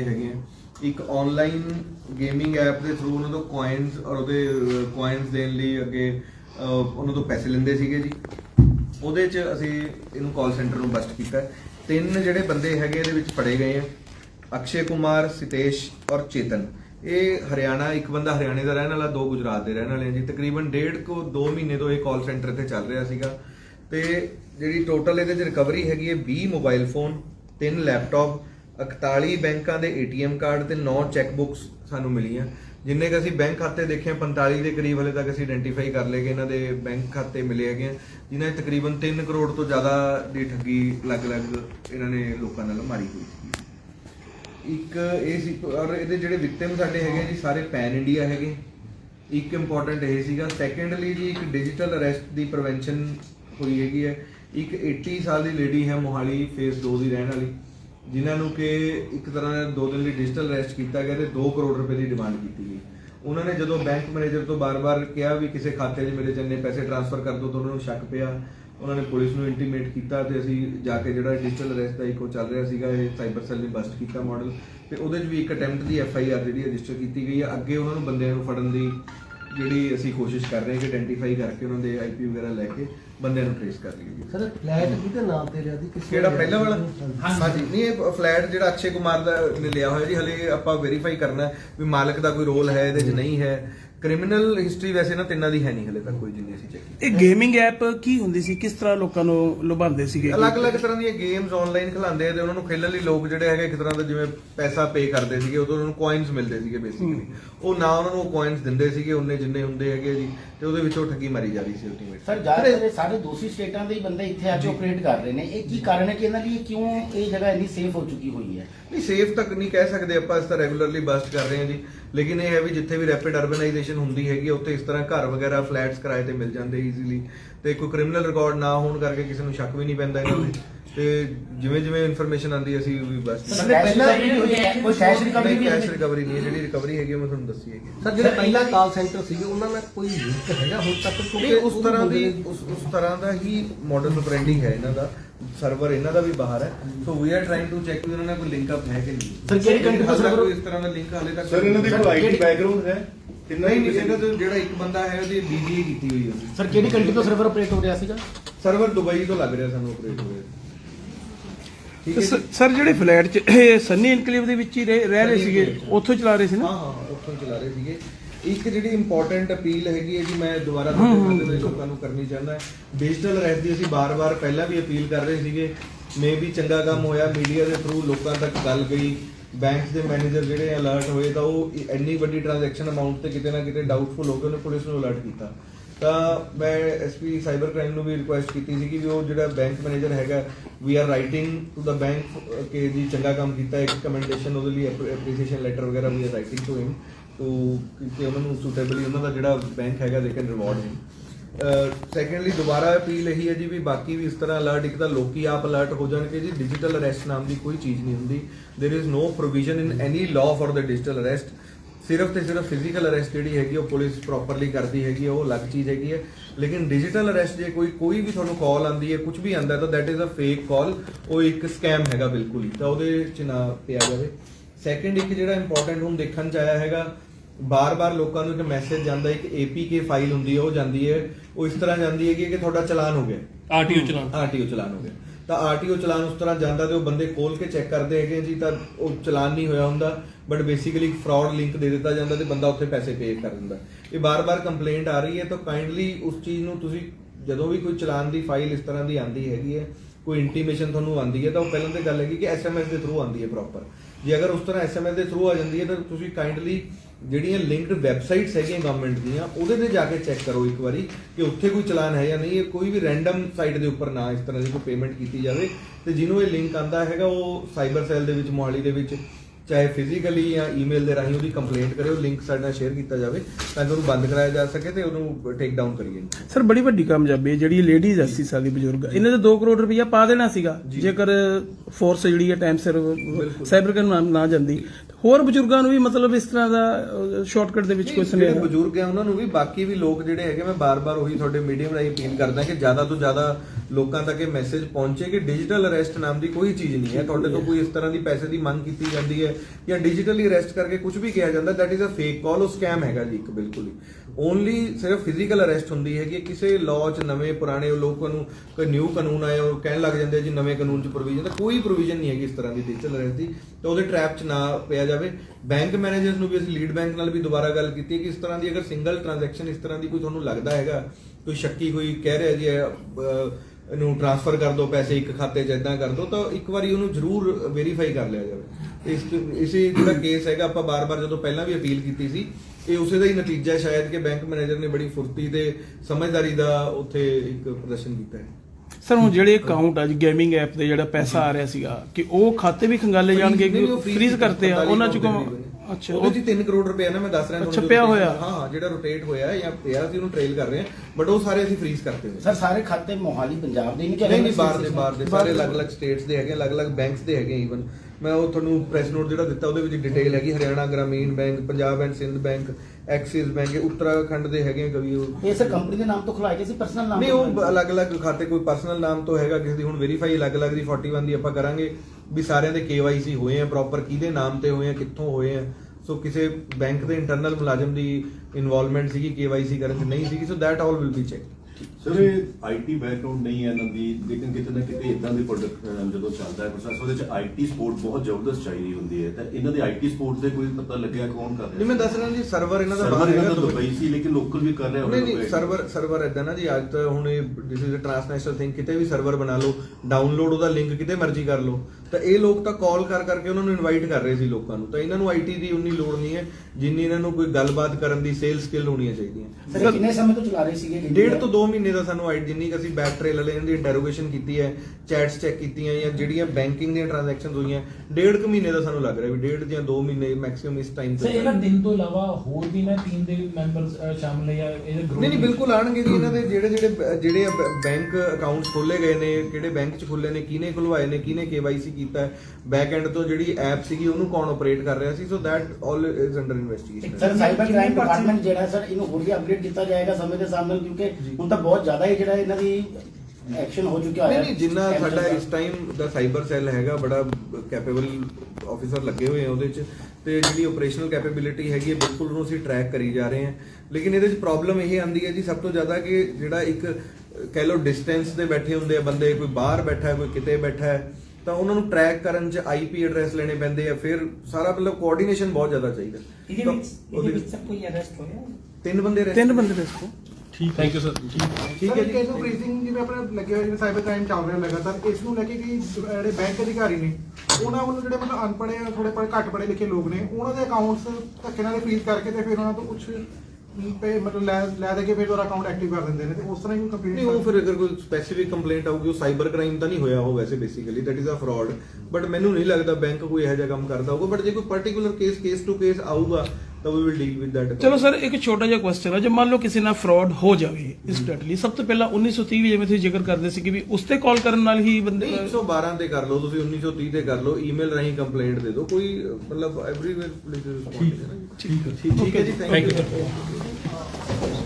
ਹੈਗੇ ਆ। ਇੱਕ ਆਨਲਾਈਨ ਗੇਮਿੰਗ ਐਪ ਦੇ ਥਰੂ ਉਹਨਾਂ ਤੋਂ ਕੋਇਨਸ ਔਰ ਉਹਦੇ ਕੋਇਨਸ ਦੇਣ ਲਈ ਅੱਗੇ ਉਹਨਾਂ ਤੋਂ ਪੈਸੇ ਲੈਂਦੇ ਸੀਗੇ ਜੀ। ਉਹਦੇ 'ਚ ਅਸੀਂ ਇਹਨੂੰ ਕਾਲ ਸੈਂਟਰ ਨੂੰ ਬਸਟ ਕੀਤਾ। ਤਿੰਨ ਜਿਹੜੇ ਬੰਦੇ ਹੈਗੇ ਇਹਦੇ ਵਿੱਚ ਫੜੇ ਗਏ ਆ। ਅਕਸ਼ੇ ਕੁਮਾਰ, ਸਿਤੇਸ਼ ਔਰ ਚੇਤਨ। ਇਹ ਹਰਿਆਣਾ, ਇੱਕ ਬੰਦਾ ਹਰਿਆਣੇ ਦਾ ਰਹਿਣ ਵਾਲਾ, ਦੋ ਗੁਜਰਾਤ ਦੇ ਰਹਿਣ ਵਾਲੇ ਆ ਜੀ। ਤਕਰੀਬਨ ਡੇਢ ਕੋ 2 ਮਹੀਨੇ ਤੋਂ ਇਹ ਕਾਲ ਸੈਂਟਰ ਤੇ ਚੱਲ ਰਿਹਾ ਸੀਗਾ। ਤੇ ਜਿਹੜੀ ਟੋਟਲ ਇਹਦੇ 'ਚ ਰਿਕਵਰੀ ਹੈਗੀ ਹੈ 20 ਮੋਬਾਈਲ ਫੋਨ ਤਿੰਨ ਲੈਪਟਾਪ 41 ਬੈਂਕਾਂ ਦੇ ਏਟੀਐਮ ਕਾਰਡ ਤੇ 9 ਚੈੱਕ ਬੁੱਕਸ ਸਾਨੂੰ ਮਿਲੀਆਂ। ਜਿੰਨੇ ਕਿ ਅਸੀਂ ਬੈਂਕ ਖਾਤੇ ਦੇਖੇ ਆ, 45 ਦੇ ਕਰੀਬ ਹਲੇ ਤੱਕ ਅਸੀਂ ਆਇਡੈਂਟੀਫਾਈ ਕਰ ਲਏ ਕਿ ਇਹਨਾਂ ਦੇ ਬੈਂਕ ਖਾਤੇ ਮਿਲੇ ਹੈਗੇ ਆ, ਜਿਨ੍ਹਾਂ 'ਚ ਤਕਰੀਬਨ 3 ਕਰੋੜ ਤੋਂ ਜ਼ਿਆਦਾ ਦੀ ਠੱਗੀ ਅਲੱਗ-ਅਲੱਗ ਇਹਨਾਂ ਨੇ ਲੋਕਾਂ ਨਾਲ ਮਾਰੀ ਹੋਈ ਸੀ। ਇੱਕ ਇਹ ਸੀ ਔਰ ਇਹਦੇ ਜਿਹੜੇ ਵਿਕਟਿਮ ਸਾਡੇ ਹੈਗੇ ਜੀ ਸਾਰੇ ਪੈਨ ਇੰਡੀਆ ਹੈਗੇ। ਇੱਕ ਇੰਪੋਰਟੈਂਟ ਇਹ ਸੀਗਾ। ਸੈਕੰਡਲੀ ਜੀ ਇੱਕ ਡਿਜੀਟਲ ਅਰੈਸਟ ਦੀ ਪ੍ਰੀਵੈਂਸ਼ਨ ਹੋਈ ਹੈਗੀ ਹੈ। ਇੱਕ 80 ਸਾਲ ਦੀ ਲੇਡੀ ਹੈ ਮੋਹਾਲੀ ਫੇਸ 2 ਦੀ ਰਹਿਣ ਵਾਲੀ। ਜਿਨ੍ਹਾਂ ਨੂੰ ਕਿ ਇੱਕ ਤਰ੍ਹਾਂ ਦਾ ਦੋ ਦਿਨ ਲਈ ਡਿਜੀਟਲ ਅਰੈਸਟ ਕੀਤਾ ਗਿਆ ਤੇ 2 ਕਰੋੜ ਰੁਪਏ ਦੀ ਡਿਮਾਂਡ ਕੀਤੀ ਗਈ। ਉਹਨਾਂ ਨੇ ਜਦੋਂ ਬੈਂਕ ਮੈਨੇਜਰ ਤੋਂ ਬਾਰ-ਬਾਰ ਕਿਹਾ ਵੀ ਕਿਸੇ ਖਾਤੇ 'ਚ ਮੇਰੇ 'ਚ ਪੈਸੇ ਟ੍ਰਾਂਸਫਰ ਕਰ ਦਿਓ ਤਾਂ ਉਹਨਾਂ ਨੂੰ ਸ਼ੱਕ ਪਿਆ। ਉਹਨਾਂ ਨੇ ਪੁਲਿਸ ਨੂੰ ਇੰਟੀਮੇਟ ਕੀਤਾ ਤੇ ਅਸੀਂ ਜਾ ਕੇ ਜਿਹੜਾ ਡਿਜੀਟਲ ਅਰੈਸਟ ਦਾ ਇੱਕ ਉਹ ਚੱਲ ਰਿਹਾ ਸੀਗਾ, ਇਹ ਸਾਈਬਰ ਸੈੱਲ ਨੇ ਬਸਟ ਕੀਤਾ ਮਾਡਲ ਤੇ ਉਹਦੇ 'ਚ ਵੀ ਇੱਕ ਅਟੈਂਪਟ ਦੀ ਐਫ ਆਈ ਆਰ ਜਿਹੜੀ ਰਜਿਸਟਰ ਕੀਤੀ ਗਈ ਹੈ ਅੱਗੇ ਉਹਨਾਂ ਨੂੰ ਬੰਦਿਆਂ ਨੂੰ ਫੜਨ ਦੀ ਜਿਹੜੀ ਅਸੀਂ ਕੋਸ਼ਿਸ਼ ਕਰ ਰਹੇ ਹਾਂ ਕਿ ਆਇਡੈਂਟੀਫਾਈ ਕਰਕੇ ਉਹਨਾਂ ਦੇ ਆਈਪੀ ਵਗੈਰਾ ਲੈ ਕੇ ਬੰਦਿਆਂ ਨੂੰ ਟ੍ਰੇਸ ਕਰ ਲਈਏ। ਸਰ ਫਲੈਟ ਕਿਹਦੇ ਨਾਮ ਤੇ ਲਿਆ ਦੀ ਕਿਸੇ ਕਿਹੜਾ ਪਹਿਲਾ ਵਾਲਾ? ਹਾਂਜੀ। ਨਹੀਂ ਇਹ ਫਲੈਟ ਜਿਹੜਾ ਅਕਸ਼ੇ ਕੁਮਾਰ ਦਾ ਨੇ ਲਿਆ ਹੋਇਆ ਜੀ ਹਲੇ ਆਪਾਂ ਵੈਰੀਫਾਈ ਕਰਨਾ ਵੀ ਮਾਲਕ ਦਾ ਕੋਈ ਰੋਲ ਹੈ ਇਹਦੇ 'ਚ ਨਹੀਂ ਹੈ। ਕ੍ਰਿਮੀਨਲ ਹਿਸਟਰੀ ਵੈਸੇ ਨਾ ਤਿੰਨਾਂ ਦੀ ਹੈ ਨਹੀਂ ਹਲੇ ਤੱਕ ਕੋਈ ਜਿੰਨੀ ਅਸੀਂ ਚੈੱਕ ਕੀਤੀ। ਇਹ ਗੇਮਿੰਗ ਐਪ ਕੀ ਹੁੰਦੀ ਸੀ? ਕਿਸ ਤਰ੍ਹਾਂ ਲੋਕਾਂ ਨੂੰ ਲੁਭਾਉਂਦੇ ਸੀਗੇ? ਅਲੱਗ-ਅਲੱਗ ਤਰ੍ਹਾਂ ਦੀਆਂ ਗੇਮਸ ਆਨਲਾਈਨ ਖਿਲਾਉਂਦੇ ਆ ਤੇ ਉਹਨਾਂ ਨੂੰ ਖੇਲਣ ਲਈ ਲੋਕ ਜਿਹੜੇ ਹੈਗੇ ਇੱਕ ਤਰ੍ਹਾਂ ਦਾ ਜਿਵੇਂ ਪੈਸਾ ਪੇ ਕਰਦੇ ਸੀਗੇ ਉਦੋਂ ਉਹਨਾਂ ਨੂੰ ਕੋਇਨਸ ਮਿਲਦੇ ਸੀਗੇ ਬੇਸਿਕਲੀ ਉਹ ਨਾ ਉਹਨਾਂ ਨੂੰ ਕੋਇਨਸ ਦਿੰਦੇ ਸੀਗੇ ਉਹਨੇ ਜਿੰਨੇ ਹੁੰਦੇ ਹੈਗੇ ਜੀ ਤੇ ਉਹਦੇ ਵਿੱਚੋਂ ਠੱਗੀ ਮਾਰੀ ਜਾ ਰਹੀ ਸੀ ਅਲਟੀਮੇਟ ਸਰ ਜ਼ਿਆਦਾਤਰ ਸਾਰੇ ਦੂਸਰੀ ਸਟੇਟਾਂ ਦੇ ਹੀ ਬੰਦੇ ਇੱਥੇ ਆ ਕੇ ਆਪਰੇਟ ਕਰ ਰਹੇ ਨੇ। ਇਹ ਕੀ ਕਾਰਨ ਹੈ ਕਿ ਇਹਨਾਂ ਲਈ ਕਿਉਂ ਇਹ ਜਗ੍ਹਾ ਇੰਨੀ ਸੇਫ ਹੋ ਚੁੱਕੀ ਹੋਈ ਹੈ? ਨਹੀਂ ਸੇਫ ਤੱਕ ਨਹੀਂ ਕਹਿ ਸਕਦੇ ਆਪਾਂ ਇਸ ਤਰ੍ਹਾਂ ਰੈਗੂਲਰਲੀ ਬਸਟ ਕਰ ਰਹੇ ਹਾਂ ਜੀ। ਲੇਕਿਨ ਇਹ ਹੈ ਵੀ ਜਿੱਥੇ ਵੀ ਰੈਪਿਡ ਅਰਬਨਾਈਜੇਸ਼ਨ ਹੁੰਦੀ ਹੈਗੀ ਉੱਥੇ ਇਸ ਤਰ੍ਹਾਂ ਘਰ ਵਗੈਰਾ ਫਲੈਟਸ ਕਿਰਾਏ ਤੇ ਮਿਲ ਜਾਂਦੇ ਈਜ਼ੀਲੀ ਤੇ ਕੋਈ ਕ੍ਰਿਮੀਨਲ ਰਿਕਾਰਡ ਨਾ ਹੋਣ ਕਰਕੇ ਕਿਸੇ ਨੂੰ ਸ਼ੱਕ ਵੀ ਨਹੀਂ ਪੈਂਦਾ ਇਹਨਾਂ ਤੇ। ਤੇ ਜਿਵੇਂ ਜਿਵੇਂ ਇਨਫੋਰਮੇਸ਼ਨ ਆਉਂਦੀ ਅਸੀਂ ਵੀ ਬਸਟ ਸਰ ਪਹਿਲਾਂ ਕੋਈ ਕੈਸ਼ ਰਿਕਵਰੀ ਵੀ ਕੈਸ਼ ਰਿਕਵਰੀ ਨਹੀਂ ਜਿਹੜੀ ਰਿਕਵਰੀ ਹੈਗੀ ਉਹ ਮੈਂ ਤੁਹਾਨੂੰ ਦੱਸੀ ਹੈਗੀ ਸਰ ਜਿਹੜੇ ਪਹਿਲਾ ਕਾਲ ਸੈਂਟਰ ਸੀਗੇ ਉਹਨਾਂ ਨਾਲ ਕੋਈ ਲਿੰਕ ਹੈਗਾ ਹੁਣ ਤੱਕ? ਨਹੀਂ ਉਸ ਤਰ੍ਹਾਂ ਦੀ ਉਸ ਉਸ ਤਰ੍ਹਾਂ ਦਾ ਹੀ ਮਾਡਲ ਆਪਰੈਂਡਿੰਗ ਹੈ ਇਹਨਾਂ ਦਾ। ਸਰਵਰ ਇਹਨਾਂ ਦਾ ਵੀ ਬਾਹਰ ਹੈ। So we are trying to check ਵੀ ਉਹਨਾਂ ਨਾਲ ਕੋਈ ਲਿੰਕ ਅਪ ਹੈ ਕਿ ਨਹੀਂ। Sir, ਕਿਹੜੀ ਤੱਕ server- ਕੋਈ ਇਸ ਤਰ੍ਹਾਂ ਦਾ ਲਿੰਕ ਹਾਲੇ ਤੱਕ ਸਰ ਇਹਨਾਂ ਦੀ ਕੋਈ ਆਈਟੀ ਬੈਕਗ੍ਰਾਉਂਡ ਹੈ? ਨਹੀਂ ਨਹੀਂ ਇਹਦਾ ਤਾਂ ਜਿਹੜਾ ਇੱਕ ਬੰਦਾ ਹੈ ਉਹਦੀ ਬੀਬੀਏ ਕੀਤੀ ਹੋਈ ਹੈ। ਸਰ ਕਿਹੜੀ ਕੰਟਰੀ ਤੋਂ ਸਰਵਰ ਆਪਰੇਟ ਹੋ ਰਿਹਾ ਸੀਗਾ? ਸਰਵਰ ਦੁਬਈ ਤੋਂ ਲੱਗ ਰਿਹਾ ਸਾਨੂੰ ਆਪਰੇਟ ਹੋ ਰਿਹਾ। ਹੈ? ਸਰ ਜਿਹੜੇ ਫਲੈਟ 'ਚ ਸੰਨੀ ਇਨਕਲੇਵ ਦੇ ਵਿੱਚ ਹੀ ਰਹਿ ਰਹਿ ਸੀਗੇ। ਉੱਥੋਂ ਹੀ ਚਲਾ ਰਹੇ ਸੀ ਹਾਂ ਨਾ ਹਾਂ ਉੱਥੋਂ ਚਲਾ ਰਹੇ ਸੀਗੇ। ਇੱਕ ਜਿਹੜੀ ਇੰਪੋਰਟੈਂਟ ਅਪੀਲ ਹੈਗੀ ਹੈ ਜੀ ਮੈਂ ਦੁਬਾਰਾ ਤੁਹਾਡੇ ਲੋਕਾਂ ਨੂੰ ਕਰਨੀ ਚਾਹੁੰਦਾ ਡਿਜੀਟਲ ਦੀ ਅਸੀਂ ਬਾਰ-ਬਾਰ ਪਹਿਲਾਂ ਵੀ ਅਪੀਲ ਕਰ ਰਹੇ ਸੀਗੇ। ਮੇ ਵੀ ਚੰਗਾ ਕੰਮ ਹੋਇਆ ਮੀਡੀਆ ਦੇ ਥਰੂ ਲੋਕਾਂ ਤੱਕ ਗੱਲ ਗਈ। ਬੈਂਕਸ ਦੇ ਮੈਨੇਜਰ ਜਿਹੜੇ ਅਲਰਟ ਹੋਏ ਤਾਂ ਉਹ ਇੰਨੀ ਵੱਡੀ ਟ੍ਰਾਂਜੈਕਸ਼ਨ ਅਮਾਉਂਟ ਤੇ ਕਿਤੇ ਨਾ ਕਿਤੇ ਡਾਊਟਫੁਲ ਹੋ ਕੇ ਉਹਨੇ ਪੁਲਿਸ ਨੂੰ ਅਲਰਟ ਕੀਤਾ। ਤਾਂ ਮੈਂ ਐਸਪੀ ਸਾਈਬਰ ਕ੍ਰਾਈਮ ਨੂੰ ਵੀ ਰਿਕੁਐਸਟ ਕੀਤੀ ਸੀ ਕਿ ਵੀ ਉਹ ਜਿਹੜਾ ਬੈਂਕ ਮੈਨੇਜਰ ਹੈਗਾ we are writing to the bank ਕਿ ਜੀ ਚੰਗਾ ਕੰਮ ਕੀਤਾ ਇੱਕ ਕਮੈਂਡੇਸ਼ਨ ਉਹਦੇ ਲਈ ਐਪਰੀਸੀਏਸ਼ਨ ਲੈਟਰ ਵਗੈਰਾ we are writing to him ਤੋ ਕਿਉਂਕਿ ਉਹਨਾਂ ਨੂੰ ਸੂਟੇਬਲੀ ਉਹਨਾਂ ਦਾ ਜਿਹੜਾ ਬੈਂਕ ਹੈਗਾ ਦੇ ਕੇ ਰਿਵਾਰਡ ਹੈ ਸੈਕੰਡਲੀ ਦੁਬਾਰਾ ਅਪੀਲ ਇਹੀ ਹੈ ਜੀ ਵੀ ਬਾਕੀ ਵੀ ਇਸ ਤਰ੍ਹਾਂ ਅਲਰਟ ਇੱਕ ਤਾਂ ਲੋਕੀ ਆਪ ਅਲਰਟ ਹੋ ਜਾਣਗੇ ਜੀ ਡਿਜੀਟਲ ਅਰੈਸਟ ਨਾਮ ਦੀ ਕੋਈ ਚੀਜ਼ ਨਹੀਂ ਹੁੰਦੀ। There is no provision in any law for the digital arrest ਸਿਰਫ ਤੇ ਸਿਰਫ ਫਿਜ਼ੀਕਲ ਅਰੈਸਟ ਜਿਹੜੀ ਹੈਗੀ ਉਹ ਪੁਲਿਸ ਪ੍ਰੋਪਰਲੀ ਕਰਦੀ ਹੈਗੀ ਉਹ ਅਲੱਗ ਚੀਜ਼ ਹੈਗੀ ਹੈ। ਲੇਕਿਨ ਡਿਜੀਟਲ ਅਰੈਸਟ ਜੇ ਕੋਈ ਕੋਈ ਵੀ ਤੁਹਾਨੂੰ ਕਾਲ ਆਂਦੀ ਹੈ ਕੁਝ ਵੀ ਆਂਦਾ ਤਾਂ that is a fake call ਉਹ ਇੱਕ ਸਕੈਮ ਹੈਗਾ ਬਿਲਕੁਲ ਹੀ, ਤਾਂ ਉਹਦੇ ਚ ਨਾ ਪਿਆ ਜਾਵੇ। ਸੈਕੰਡ ਇੱਕ ਜਿਹੜਾ ਇੰਪੋਰਟੈਂਟ ਹੁਣ ਦੇਖਣ ਚ ਆਇਆ ਹੈਗਾ ਬਾਰ-ਬਾਰ ਲੋਕਾਂ ਨੂੰ ਇੱਕ ਮੈਸੇਜ ਜਾਂਦਾ ਇੱਕ APK ਫਾਈਲ ਹੁੰਦੀ ਹੈ ਉਹ ਜਾਂਦੀ ਹੈ। ਉਹ ਇਸ ਤਰ੍ਹਾਂ ਜਾਂਦੀ ਹੈ ਕਿ ਤੁਹਾਡਾ ਚਲਾਨ ਹੋ ਗਿਆ। ਆਰਟੀਓ ਚਲਾਨ। ਆਰਟੀਓ ਚਲਾਨ ਹੋ ਗਿਆ। ਤਾਂ ਆਰਟੀਓ ਚਲਾਨ ਉਸ ਤਰ੍ਹਾਂ ਜਾਂਦਾ ਤੇ ਉਹ ਬੰਦੇ ਖੋਲ ਕੇ ਚੈੱਕ ਕਰਦੇ ਹੈਗੇ ਜੀ ਤਾਂ ਉਹ ਚਲਾਨ ਨਹੀਂ ਹੋਇਆ ਹੁੰਦਾ। ਬਟ ਬੇਸਿਕਲੀ ਫਰਾਡ ਲਿੰਕ ਦੇ ਦਿੱਤਾ ਜਾਂਦਾ ਤੇ ਬੰਦਾ ਉੱਥੇ ਪੈਸੇ ਪੇ ਕਰ ਦਿੰਦਾ। ਇਹ ਬਾਰ-ਬਾਰ ਕੰਪਲੇਂਟ ਆ ਰਹੀ ਹੈ ਤਾਂ ਕਾਈਂਡਲੀ ਉਸ ਚੀਜ਼ ਨੂੰ ਤੁਸੀਂ ਜਦੋਂ ਵੀ ਕੋਈ ਚਲਾਨ ਦੀ ਫਾਈਲ ਇਸ ਤਰ੍ਹਾਂ ਦੀ ਆਂਦੀ ਹੈਗੀ ਹੈ ਕੋਈ ਇੰਟੀਮੇਸ਼ਨ ਤੁਹਾਨੂੰ ਆਂਦੀ ਹੈ ਤਾਂ ਉਹ ਪਹਿਲਾਂ ਤੇ ਗੱਲ ਹੈਗੀ ਕਿ ਐਸਐਮਐਸ ਦੇ ਥਰੂ ਆਂਦੀ ਹੈ ਪ੍ਰੋਪਰ ਜੇ ਅਗਰ ਉਸ ਤਰ੍ਹਾਂ ਐਸਐਮਐਸ ਦੇ ਥਰੂ ਆ ਜਾਂਦੀ ਹੈ, ਤਾਂ ਤੁਸੀਂ ਕਾਈਂਡਲੀ ਜਿਹੜੀਆਂ ਲਿੰਕਡ ਵੈਬਸਾਈਟਸ ਹੈਗੀਆਂ ਗਵਰਨਮੈਂਟ ਦੀਆਂ, ਉਹਦੇ ਤੇ ਜਾ ਕੇ ਚੈੱਕ ਕਰੋ ਇੱਕ ਵਾਰੀ ਕਿ ਉੱਥੇ ਕੋਈ ਚਲਾਨ ਹੈ ਜਾਂ ਨਹੀਂ, ਇਹ ਕੋਈ ਵੀ ਰੈਂਡਮ ਸਾਈਟ ਦੇ ਉੱਪਰ ਨਾ ਇਸ ਤਰ੍ਹਾਂ ਦੀ ਕੋਈ ਪੇਮੈਂਟ ਕੀਤੀ ਜਾਵੇ। ਤੇ ਜਿਹਨੂੰ ਇਹ ਲਿੰਕ ਆਂਦਾ ਹੈਗਾ, ਉਹ ਸਾਈਬਰ ਸੈੱਲ ਦੇ ਵਿੱਚ, ਮੋਹਾਲੀ ਦੇ ਵਿੱਚ ਚਾਹੇ ਫਿਜ਼ੀਕਲੀ ਜਾਂ ਈਮੇਲ ਦੇ ਰਾਹੀਂ ਉਹਦੀ ਕੰਪਲੇਂਟ ਕਰੇ ਉਹ ਲਿੰਕ ਸਾਡੇ ਨਾਲ ਸ਼ੇਅਰ ਕੀਤਾ ਜਾਵੇ ਤਾਂ ਕਿ ਉਹਨੂੰ ਬੰਦ ਕਰਾਇਆ ਜਾ ਸਕੇ ਤੇ ਉਹਨੂੰ ਟੇਕ ਡਾਊਨ ਕਰੀਏ। ਸਰ ਬੜੀ ਵੱਡੀ ਕਾਮਯਾਬੀ ਹੈ ਜਿਹੜੀ ਲੇਡੀਜ਼ 80 ਸਾਲ ਦੀ ਬਜ਼ੁਰਗ ਇਹਨੇ ਤਾਂ 2 ਕਰੋੜ ਰੁਪਇਆ ਪਾ ਦੇਣਾ ਸੀਗਾ ਜੇਕਰ ਫੋਰਸ ਜਿਹੜੀ ਹੈ ਟਾਈਮ ਸਿਰ ਸਾਈਬਰ ਕ੍ਰਾਈਮ ਨਾ- ਜਾਂਦੀ। ਹੋਰ ਬਜ਼ੁਰਗਾਂ ਨੂੰ ਵੀ ਮਤਲਬ ਇਸ ਤਰ੍ਹਾਂ ਦਾ ਸ਼ਾਰਟਕਟ ਦੇ ਵਿੱਚ ਕੋਈ ਜਿਹੜੇ ਸੁਨੇਹਾ ਬਜ਼ੁਰਗ ਹੈ ਉਹਨਾਂ ਨੂੰ ਵੀ ਬਾਕੀ ਵੀ ਲੋਕ ਜਿਹੜੇ ਹੈਗੇ ਮੈਂ ਬਾਰ-ਬਾਰ ਉਹੀ ਤੁਹਾਡੇ ਮੀਡੀਅਮ ਰਾਹੀਂ ਅਪੀਲ ਕਰਦਾ ਕਿ ਜ਼ਿਆਦਾ ਤੋਂ ਜ਼ਿਆਦਾ ਲੋਕਾਂ ਤੱਕ ਇਹ ਮੈਸੇਜ ਪਹੁੰਚੇ ਕਿ ਡਿਜੀਟਲ ਅਰੈਸਟ ਨਾਮ ਦੀ ਕੋਈ ਚੀਜ਼ ਨਹੀਂ ਹੈ। ਤੁਹਾਡੇ ਤੋਂ ਕੋਈ ਇਸ ਤਰ੍ਹਾਂ ਦੀ ਪੈਸੇ ਦੀ ਮੰਗ ਕੀਤੀ ਜਾਂਦੀ ਹੈ ਜਾਂ ਡਿਜੀਟਲੀ ਅਰੈਸਟ ਕਰਕੇ ਕੁਝ ਵੀ ਕਿਹਾ ਜਾਂਦਾ that is a fake call ਉਹ ਸਕੈਮ ਹੈਗਾ ਜੀ ਇੱਕ, ਬਿਲਕੁਲ ਹੀ। ਓਨਲੀ ਸਿਰਫ ਫਿਜ਼ੀਕਲ ਅਰੈਸਟ ਹੁੰਦੀ ਹੈ ਕਿ ਕਿਸੇ ਲਾਅ 'ਚ ਨਵੇਂ ਪੁਰਾਣੇ ਲੋਕਾਂ ਨੂੰ ਕੋਈ ਨਿਊ ਕਾਨੂੰਨ ਆਇਆ ਉਹ ਕਹਿਣ ਲੱਗ ਜਾਂਦੇ ਜੀ ਨਵੇਂ ਕਾਨੂੰਨ 'ਚ ਪ੍ਰੋਵੀਜ਼ਨ ਤਾਂ ਕੋਈ ਪ੍ਰੋਵੀਜ਼ਨ ਨਹੀਂ ਹੈਗੀ ਇਸ ਤਰ੍ਹਾਂ ਦੀ ਡਿਜੀਟਲ ਅਰੈਸਟ ਦੀ, ਤਾਂ ਉਹਦੇ ਟ੍ਰੈਪ 'ਚ ਨਾ ਪਿਆ ਜਾਵੇ। ਬੈਂਕ ਮੈਨੇਜਰਸ ਨੂੰ ਵੀ ਅਸੀਂ ਲੀਡ ਬੈਂਕ ਨਾਲ ਵੀ ਦੁਬਾਰਾ ਗੱਲ ਕੀਤੀ ਕਿ ਇਸ ਤਰ੍ਹਾਂ ਦੀ ਅਗਰ ਸਿੰਗਲ ਟ੍ਰਾਂਜੈਕਸ਼ਨ ਇਸ ਤਰ੍ਹਾਂ ਦੀ ਕੋਈ ਤੁਹਾਨੂੰ ਲੱਗਦਾ ਹੈਗਾ, ਕੋਈ ਸ਼ੱਕੀ ਕੋਈ ਕਹਿ ਰਿਹਾ ਜੀ ਇਹ, ਟ੍ਰਾਂਸਫਰ ਕਰ ਦਿਓ ਪੈਸੇ ਇੱਕ ਖਾਤੇ 'ਚ ਇਦਾਂ ਕਰ ਦਿਓ ਤਾਂ ਇੱਕ ਵਾਰੀ ਉਹਨੂੰ ਜ਼ਰੂਰ ਵੈਰੀਫਾਈ ਕਰ ਲਿਆ ਜਾਵੇ। ਇਸ ਇਸੇ ਜਿਹੜਾ ਕੇਸ ਹੈਗਾ ਆਪਾਂ ਬਾਰ-ਬਾਰ ਜਦੋਂ ਪਹਿਲਾਂ ਵੀ ਅਪੀਲ ਕੀਤੀ ਸੀ ਇਹ ਉਸੇ ਦਾ ਹੀ ਨਤੀਜਾ ਸ਼ਾਇਦ ਕਿ ਬੈਂਕ ਮੈਨੇਜਰ ਨੇ ਬੜੀ ਫੁਰਤੀ ਤੇ ਸਮਝਦਾਰੀ ਦਾ ਉੱਥੇ ਇੱਕ ਪ੍ਰਦਰਸ਼ਨ ਕੀਤਾ ਹੈ। ਸਰ ਹੁਣ ਜਿਹੜੇ ਅਕਾਊਂਟ ਅੱਜ ਗੇਮਿੰਗ ਐਪ ਦੇ ਜਿਹੜਾ ਪੈਸਾ ਆ ਰਿਹਾ ਸੀਗਾ ਕਿ ਉਹ ਖਾਤੇ ਵੀ ਖੰਗਾਲੇ ਜਾਣਗੇ ਉਹ ਫ੍ਰੀਜ਼ ਕਰਤੇ ਆ? 45 ਉਹਨਾਂ ਚ ਕੋ ਅੱਛਾ ਉਹਦੇ ਉਹ ਚ 3 ਕਰੋੜ ਰੁਪਏ ਨਾ ਮੈਂ ਦੱਸ ਰਿਹਾ ਅੱਛਾ, ਤੁਹਾਨੂੰ ਪਿਆ ਜੋ ਹੋਇਆ। ਹਾਂ ਹਾਂ ਜਿਹੜਾ ਰੋਟੇਟ ਹੋਇਆ ਹੈ ਜਾਂ ਪਿਆ ਸੀ ਉਹਨੂੰ ਟ੍ਰੇਲ ਕਰ ਰਹੇ ਹਾਂ ਬਟ ਉਹ ਸਾਰੇ ਅਸੀਂ ਫ੍ਰੀਜ਼ ਕਰਤੇ ਨੇ ਸਰ ਸਾਰੇ ਖਾਤੇ ਮੋਹਾਲੀ ਪੰਜਾਬ ਦੇ ਨਹੀਂ ਕਿ ਨਹੀਂ ਬਾਹਰ ਦੇ ਬਾਹਰ ਦੇ ਸਾਰੇ ਅਲੱਗ-ਅਲੱਗ ਸਟੇਟਸ ਦੇ ਹੈਗੇ ਅਲੱਗ-ਅਲੱਗ ਬੈਂਕਸ ਦੇ ਹੈਗੇ ਈਵਨ ਮੈਂ ਉਹ ਤੁਹਾਨੂੰ ਪ੍ਰੈਸ ਨੋਟ ਜਿਹੜਾ ਦਿੱਤਾ ਉਹਦੇ ਵਿੱਚ ਡਿਟੇਲ ਹੈਗੀ Haryana Gramin bank Punjab and Sind bank Axis bank ਇਹ ਉੱਤਰਾਖੰਡ ਦੇ ਹੈਗੇ ਕਵੀ ਉਹ। ਇਹ ਸਰ ਕੰਪਨੀ ਦੇ ਨਾਮ ਤੋਂ ਖੁਲਾਏ ਗਏ ਸੀ ਪਰਸਨਲ ਨਾਮ ਨਹੀਂ ਉਹ ਅਲੱਗ-ਅਲੱਗ ਖਾਤੇ ਕੋਈ ਪਰਸਨਲ ਨਾਮ ਤੋਂ ਹੈਗਾ ਕਿਸੇ ਦੀ ਹੁਣ ਵੈਰੀਫਾਈ ਅਲੱਗ-ਅਲੱਗ ਦੀ 41 ਦੀ ਆਪਾਂ ਕਰਾਂਗੇ ਵੀ ਸਾਰਿਆਂ ਦੇ KYC ਹੋਏ ਆ ਪ੍ਰੋਪਰ ਕਿਹਦੇ ਨਾਮ ਤੇ ਹੋਏ ਆ ਕਿੱਥੋਂ ਹੋਏ ਆ। ਸੋ ਕਿਸੇ ਬੈਂਕ ਦੇ ਇੰਟਰਨਲ ਮੁਲਾਜ਼ਮ ਦੀ ਇਨਵੋਲਵਮੈਂਟ ਸੀਗੀ KYC ਕਰਨ ਚ ਨਹੀਂ ਸੀਗੀ so that all will be check sir ਇਹ ਆਈਟੀ ਬੈਕਗ੍ਰਾਉਂਡ ਨਹੀਂ ਹੈ ਇਹਨਾਂ ਦੀ ਲੇਕਿਨ ਕਿਤੇ ਨਾ ਕਿਤੇ ਇਦਾਂ ਦੇ ਪ੍ਰੋਡਕਟ ਜਦੋਂ ਚੱਲਦਾ ਹੈ ਪ੍ਰੋਸੈਸ ਉਹਦੇ ਚ ਆਈਟੀ ਸਪੋਰਟ ਬਹੁਤ ਜ਼ਬਰਦਸਤ ਚਾਹੀਦੀ ਹੁੰਦੀ ਹੈ। ਤਾਂ ਇਹਨਾਂ ਦੇ ਆਈਟੀ ਸਪੋਰਟ ਦੇ ਕੋਈ ਪਤਾ ਲੱਗਿਆ ਕੌਣ ਕਰ ਰਿਹਾ ਨਹੀਂ ਮੈਂ ਦੱਸ ਰਿਹਾ ਜੀ ਸਰਵਰ ਇਹਨਾਂ ਦਾ ਸਰਵਰ ਬਾਹਰ ਇਹਨਾਂ ਦਾ ਦੁਬਈ ਸੀ ਲੇਕਿਨ ਲੋਕਲ ਵੀ ਕਰ ਰਿਹਾ ਨਹੀਂ ਨਹੀਂ ਸਰਵਰ ਸਰਵਰ ਇਦਾਂ ਨਾ ਜੀ ਅੱਜ ਤਾਂ ਹੁਣ ਇਹ this is a transnational thing ਕਿਤੇ ਵੀ ਸਰਵਰ ਬਣਾ ਲਓ ਡਾਊਨਲੋਡ ਉਹਦਾ ਲਿੰਕ ਕਿਤੇ ਮਰਜ਼ੀ ਕਰ ਲਓ। ਤਾਂ ਇਹ ਲੋਕ ਤਾਂ ਕਾਲ ਕਰ ਕਰਕੇ ਉਹਨਾਂ ਨੂੰ ਇਨਵਾਈਟ ਕਰ ਰਹੇ ਸੀ ਲੋਕਾਂ ਨੂੰ। ਤਾਂ ਇਹਨਾਂ ਨੂੰ ਆਈਟੀ ਦੀ ਉਨੀ ਲੋੜ ਨਹੀਂ ਹੈ ਜਿੰਨੀ ਇਹਨਾਂ ਨੂੰ ਕੋਈ ਗੱਲਬਾਤ ਕਰਨ ਦੀ ਸੇਲ ਸਕਿੱਲ ਹੋਣੀਆਂ ਚਾਹੀਦੀਆਂ। ਸਰ ਇਹ ਕਿੰਨੇ ਸਮੇਂ ਤੋਂ ਚਲਾ ਰਹੇ ਸੀਗੇ? ਡੇਢ? ਤੋਂ 2 ਮਹੀਨੇ ਦਾ ਸਾਨੂੰ ਆਈਡੀ ਜਿੰਨੀ ਕੁ ਅਸੀਂ ਬੈਕ ਟ੍ਰੇਲ ਵਾਲੇ ਦੀ ਇੰਟਰੋਗੇਸ਼ਨ ਕੀਤੀ ਹੈ ਚੈਟਸ ਚੈੱਕ ਕੀਤੀਆਂ ਜਾਂ ਜਿਹੜੀਆਂ ਬੈਂਕਿੰਗ ਦੀਆਂ ਟ੍ਰਾਂਜੈਕਸ਼ਨਸ ਹੋਈਆਂ ਡੇਢ ਕੁ ਮਹੀਨੇ ਦਾ ਸਾਨੂੰ ਲੱਗ ਰਿਹਾ ਵੀ ਡੇਢ ਜਾਂ 2 ਮਹੀਨੇ ਮੈਕਸਿਮਮ ਇਸ ਟਾਈਮ ਸਰ ਇਹਨਾਂ ਦਿਨ ਤੋਂ ਇਲਾਵਾ ਹੋਰ ਵੀ ਮੈਂ ਟੀਮ ਦੇ ਮੈਂਬਰਸ ਸ਼ਾਮਲ ਹੈ ਜਾਂ ਇਹਦੇ ਗਰੁੱਪ ਨਹੀਂ ਨਹੀਂ ਬਿਲਕੁਲ ਆਣਗੇ ਜੀ ਇਹਨਾਂ ਦੇ ਜਿਹੜੇ ਜਿਹੜੇ ਜਿਹੜੇ ਬੈਂਕ ਅਕਾਊਂਟਸ ਖੋਲੇ ਗਏ ਨੇ ਕਿਹੜੇ ਬੈਂਕ 'ਚ ਖੁੱਲੇ ਨੇ ਕਿਹਨੇ ਖੁਲਵਾਏ ਨੇ ਕਿਹਨੇ KYC ਕੀਤਾ ਹੈ ਬੈਕ ਐਂਡ ਤੋਂ ਜਿਹੜੀ ਐਪ ਸੀਗੀ ਉਹਨੂੰ ਕੌਣ ਆਪਰੇਟ ਕਰ ਰਿਹਾ ਸੀ? So that all is under investigation sir cyber crime department ਜਿਹੜਾ ਸਰ ਇਹਨੂੰ ਹੋਰ ਵੀ ਅਪਡੇਟ ਕੀਤਾ ਜਾਏਗਾ ਸਮੇਂ ਦੇ ਸਾਹਮਣੇ ਕਿਉਂਕਿ ਹੁਣ ਤਾਂ ਬਹੁਤ ਜ਼ਿਆਦਾ ਹੀ ਜਿਹੜਾ ਇਹਨਾਂ ਦੀ ਐਕਸ਼ਨ ਹੋ ਚੁੱਕਿਆ ਨਹੀਂ ਹੋਇਆ ਨਹੀਂ ਜਿੰਨਾ ਸਾਡਾ। ਇਸ ਟਾਈਮ ਦਾ ਸਾਈਬਰ ਸੈੱਲ ਹੈਗਾ ਬੜਾ ਕੈਪੇਬਲ ਆਫੀਸਰ ਲੱਗੇ ਹੋਏ ਆ ਉਹਦੇ 'ਚ। ਤੇ ਜਿਹੜੀ ਆਪਰੇਸ਼ਨਲ ਕੈਪੇਬਿਲਿਟੀ ਹੈਗੀ ਹੈ ਬਿਲਕੁਲ ਉਹਨੂੰ ਅਸੀਂ ਟਰੈਕ ਕਰੀ ਜਾ ਰਹੇ ਹਾਂ ਲੇਕਿਨ ਇਹਦੇ 'ਚ ਪ੍ਰੋਬਲਮ ਇਹ ਆਂਦੀ ਹੈ ਜੀ ਸਭ ਤੋਂ ਜ਼ਿਆਦਾ ਕਿ ਜਿਹੜਾ ਇੱਕ ਕਹਿ ਲਓ ਡਿਸਟੈਂਸ ਦੇ ਬੈਠੇ ਹੁੰਦੇ ਆ ਬੰਦੇ ਕੋਈ ਬਾਹਰ ਬੈਠਾ ਹੈ ਕੋਈ ਕਿਤੇ ਬੈਠਾ ਹੈ ਤਾਂ ਉਹਨਾਂ ਨੂੰ ਟਰੈਕ ਕਰਨ 'ਚ ਆਈਪੀ ਐਡਰੈਸ ਲੈਣੇ ਪੈਂਦੇ ਆ। ਫਿਰ ਸਾਰਾ ਮਤਲਬ ਕੋਆਰਡੀਨੇਸ਼ਨ ਬਹੁਤ ਜ਼ਿਆਦਾ ਚਾਹੀਦਾ। ਇਹਦੇ ਤਾਂ ਵਿੱਚ ਇਹਦੇ ਉਹਦੇ- ਵਿੱਚ ਸਰ ਕੋਈ ਅਰੈਸਟ ਹੋਇਆ? ਤਿੰਨ ਬੰਦੇ arrest ਤਿੰਨ ਬੰਦੇ ਦੱਸੋ ਥੈਂਕ ਯੂ ਸਰ ਠੀਕ ਹੈ। ਜੀ ਕੇਸ ਨੂੰ ਫ੍ਰੀਜ਼ਿੰਗ ਜਿਵੇਂ ਆਪਣੇ ਲੱਗੇ ਹੋਏ ਜਿਵੇਂ ਸਾਈਬਰ ਕ੍ਰਾਈਮ ਚੱਲ ਰਿਹਾ ਲਗਾਤਾਰ ਇਸ ਨੂੰ ਲੈ ਕੇ ਕਿ ਜਿਹੜੇ ਬੈਂਕ ਅਧਿਕਾਰੀ ਨੇ ਉਹਨਾਂ ਵੱਲੋਂ ਜਿਹੜੇ ਮਤਲਬ ਅਨਪੜ੍ਹੇ ਆ ਥੋੜੇ ਪੜ੍ਹੇ ਘੱਟ ਪੜ੍ਹੇ ਲਿਖੇ ਲੋਕ ਨੇ ਉਹਨਾਂ ਦੇ ਅਕਾਊਂਟਸ ਧੱਕੇ ਨਾਲ ਫ੍ਰੀਜ਼ ਕਰਕੇ ਤੇ ਫਿਰ ਉਹਨਾਂ ਤੋਂ ਕੁਝ ਪੇ ਮਤਲਬ ਲੈ ਲੈ ਦੇ ਕੇ ਫਿਰ ਉਹਦਾ ਅਕਾਊਂਟ ਐਕਟਿਵ ਕਰ ਦਿੰਦੇ ਨੇ ਤੇ ਉਸ ਤਰ੍ਹਾਂ ਹੀ ਕੰਪਲੇਂਟ ਨਹੀਂ ਉਹ ਫਿਰ ਅਗਰ ਕੋਈ ਸਪੈਸੀਫਿਕ ਕੰਪਲੇਂਟ ਆਊਗੀ ਉਹ ਸਾਈਬਰ ਕ੍ਰਾਈਮ ਤਾਂ ਨਹੀਂ ਹੋਇਆ ਉਹ ਵੈਸੇ basically that is a fraud but ਮੈਨੂੰ ਨਹੀਂ ਲੱਗਦਾ ਬੈਂਕ ਕੋਈ ਇਹੋ ਜਿਹਾ ਕੰਮ ਕਰਦਾ ਹੋਊਗਾ ਬਟ ਜੇ ਕੋਈ particular case case to case ਆਊਗਾ ਤਾਂ ਵੀ ਵਿਲ ਡੀਲ ਵਿਦ ਦੈਟ ਚਲੋ ਸਰ ਇੱਕ ਛੋਟਾ ਜਿਹਾ ਕੁਐਸਚਨ ਹੈ ਜੇ ਮੰਨ ਲਓ ਕਿਸੇ ਨਾਲ ਫਰਾਡ ਹੋ ਜਾਵੇ ਇੰਸਟੈਂਟਲੀ ਸਭ ਤੋਂ ਪਹਿਲਾਂ 1930 ਵੀ ਜਿਵੇਂ ਤੁਸੀਂ ਜ਼ਿਕਰ ਕਰਦੇ ਸੀ ਕਿ ਵੀ ਉਸ ਤੇ ਕਾਲ ਕਰਨ ਨਾਲ ਹੀ ਬੰਦੇ ਨਹੀਂ 112 ਤੇ ਕਰ ਲਓ ਤੁਸੀਂ 1930 ਤੇ ਕਰ ਲਓ ਈਮੇਲ ਰਾਹੀਂ ਕੰਪਲੇਂਟ ਦੇ ਦਿਓ ਕੋਈ ਮਤਲਬ ਐਵਰੀਵੇਅਰ ਪੁਲਿਸ ਰਿਸਪੌਂਡ ਠੀਕ ਹੈ। ਜੀ ਥੈਂਕ ਯੂ